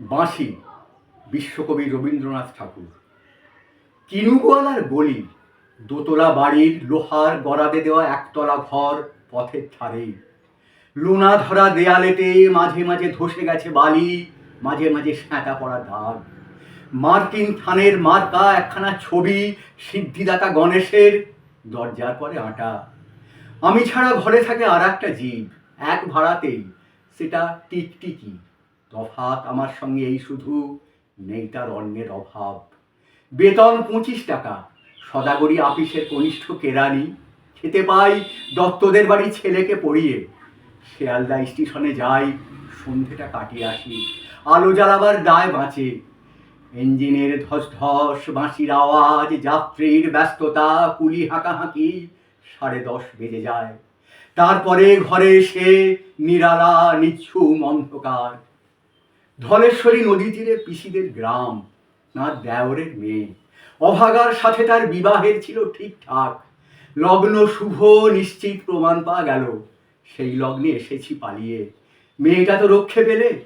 বাঁশি, বিশ্বকবি রবীন্দ্রনাথ ঠাকুর। কিনুগোয়ালার গলি, দোতলা বাড়ির লোহার গড়াদে দেওয়া একতলা ঘর পথের ধারে লুনা ধরা দেয়ালেতে মাঝে মাঝে ধসে গেছে বালি, মাঝে মাঝে স্যাঁতা পড়া দাগ। মার্কিন থানের মার্কা একখানা ছবি, সিদ্ধিদাতা গণেশের দরজার পরে আটা। আমি ছাড়া ঘরে থাকে আর একটা জীব, এক ভাড়াতেই, সেটা টিকটিকি। তফাৎ আমার সঙ্গে এই শুধু, নেই তার অন্যের অভাব। বেতন পঁচিশ টাকা, সদাগরি আপিসের কনিষ্ঠ কেরানি খেতে পাই দত্তদের বাড়ি ছেলেকে পড়িয়ে। শিয়ালদা স্টেশনে যাই, সন্ধেটা কাটিয়ে আসি। আলো জ্বালাবার দায় বাঁচে। ইঞ্জিনের ধস ধস বাঁশির আওয়াজ, যাত্রীর ব্যস্ততা, কুলি হাঁকাহাঁকি সাড়ে দশ বেজে যায়। তারপরে ঘরে এসে নিরালা, নিচ্ছুম অন্ধকার। ধলেশ্বরী নদী তীরে পিসিদের গ্রাম, না দেওরের মেয়ে। অভাগার সাথে তার বিবাহের ছিল ঠিকঠাক। লগ্ন শুভ, নিশ্চিত প্রমাণ পাওয়া গেল। সেই লগ্নে এসেছি পালিয়ে। মেয়েটা তো রক্ষে পেলে,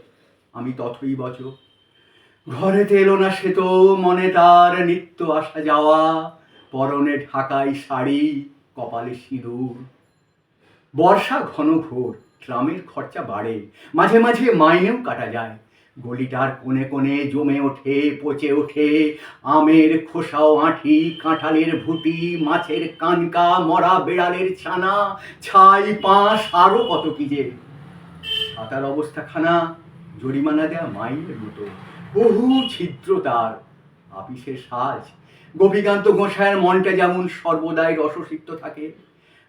আমি তথই বচ। ঘরেতে এলো না সে তো, মনে তার নিত্য আসা যাওয়া। পরনে ঢাকাই শাড়ি, কপালে সিঁদুর। বর্ষা ঘন ঘোর ট্রামের খরচা বাড়ে। মাঝে মাঝে মাইনেও কাটা যায়। গলিটার কোণে কোণে জমে ওঠে, পচে ওঠে। আমের খোসাও আঁঠি, কাঁঠালের ভুটি, মাছের কানকা, মরা বেড়ালের ছানা, ছাই, পাঁশ আরও কত কি যে। সাঁতার অবস্থাখানা জরিমানা দেয়া মাইনের মতো। বহু ছিদ্র তার, আপিসের সাজ। গোপীকান্ত গোসাইয়ের মনটা যেমন সর্বদাই রসসিক্ত থাকে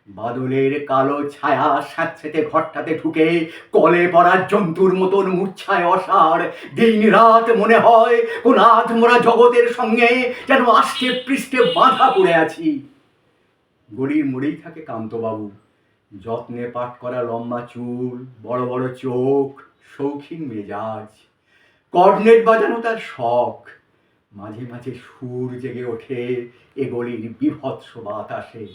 বাদলের কালো ছায়া স্যাঁতস্যাঁতে ঘরটাতে ঢুকে কলে পড়া জন্তুর মতন মূর্ছায় অসার। দিন রাত মনে হয় কোন আধমোরা জগতের সঙ্গে যেন আষ্টে পৃষ্ঠে বাঁধা পড়ে আছি। গড়ির মোড়েই থাকে কান্তবাবু। যত্নে পাট করা লম্বা চুল, বড় বড় চোখ, শৌখিন মেজাজ। কর্নেট বাজানো তার শখ। মাঝে মাঝে সুর জেগে ওঠে এ গলির বিভৎস বাতাসে।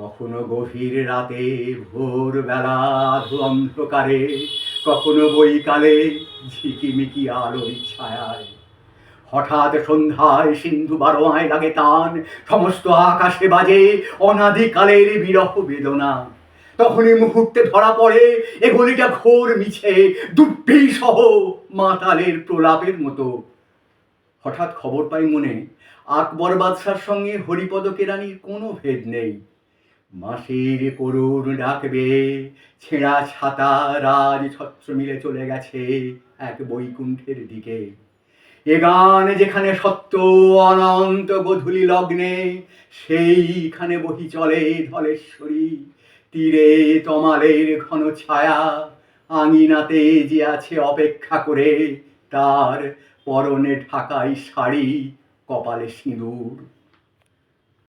কখনো গভীর রাতে ভোরবেলা অন্ধকারে কখনো বৈকালে ঝিকিমিকি আলোর ছায়ায়। হঠাৎ সন্ধ্যায় সিন্ধু বারোয়ায় লাগে তান, সমস্ত আকাশে বাজে অনাদিকালের বিরহ বেদনা। তখনই মুহূর্তে ধরা পড়ে এগুলিটা ঘোর মিছে দুব্বি সহ মাতালের প্রলাপের মতো। হঠাৎ খবর পাই মনে, আকবর বাদশার সঙ্গে হরিপদ কেরানির কোনো ভেদ নেই। মাসির করুণ ডাকবে, ছেঁড়া ছাতা রাজ ছত্র মিলে চলে গেছে এক বৈকুণ্ঠের দিকে। এ গান যেখানে সত্য, অনন্ত গধূলি লগ্নে, সেইখানে বহি চলে ধলেশ্বরী। তীরে তমালের ঘন ছায়া, আঙিনাতে যে আছে অপেক্ষা করে, তার পরনে ঢাকাই শাড়ি, কপালে সিঁদুর।